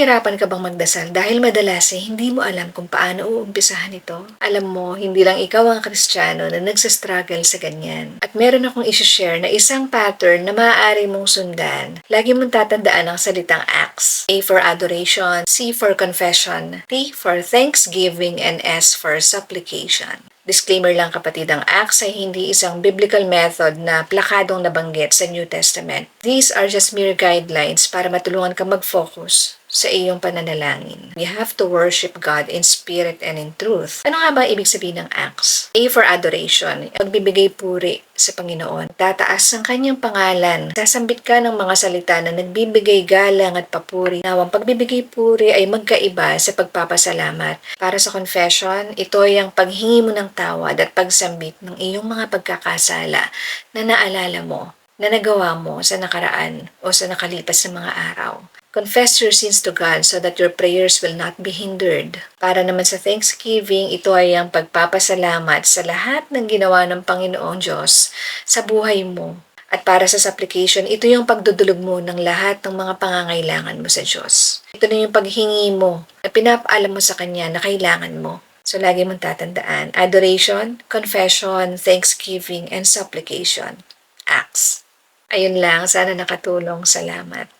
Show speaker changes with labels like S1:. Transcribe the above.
S1: Nahihirapan ka bang magdasal dahil madalas eh, hindi mo alam kung paano uumpisahan ito? Alam mo, hindi lang ikaw ang kristyano na nagsastruggle sa ganyan. At meron akong isi-share na isang pattern na maaari mong sundan. Lagi mong tatandaan ang salitang acts. A for adoration, C for confession, T for thanksgiving, and S for supplication. Disclaimer lang kapatid, ang acts ay hindi isang biblical method na plakadong nabanggit sa New Testament. These are just mere guidelines para matulungan ka mag-focus sa iyong pananalangin. We have to worship God in spirit and in truth. Ano nga ba ibig sabihin ng acts? A for adoration, pagbibigay puri sa Panginoon. Tataas ang kanyang pangalan. Sasambit ka ng mga salita na nagbibigay galang at papuri. Now, ang pagbibigay puri ay magkaiba sa pagpapasalamat. Para sa confession, ito ay ang paghingi mo ng tawad at pagsambit ng iyong mga pagkakasala na naalala mo na nagawa mo sa nakaraan o sa nakalipas na mga araw. Confess your sins to God so that your prayers will not be hindered. Para naman sa Thanksgiving, ito ay ang pagpapasalamat sa lahat ng ginawa ng Panginoong Diyos sa buhay mo. At para sa supplication, ito yung pagdudulog mo ng lahat ng mga pangangailangan mo sa Diyos. Ito na yung paghingi mo na pinapaalam mo sa Kanya na kailangan mo. So, lagi mong tatandaan, adoration, confession, thanksgiving, and supplication. Acts. Ayun lang, sana nakatulong. Salamat.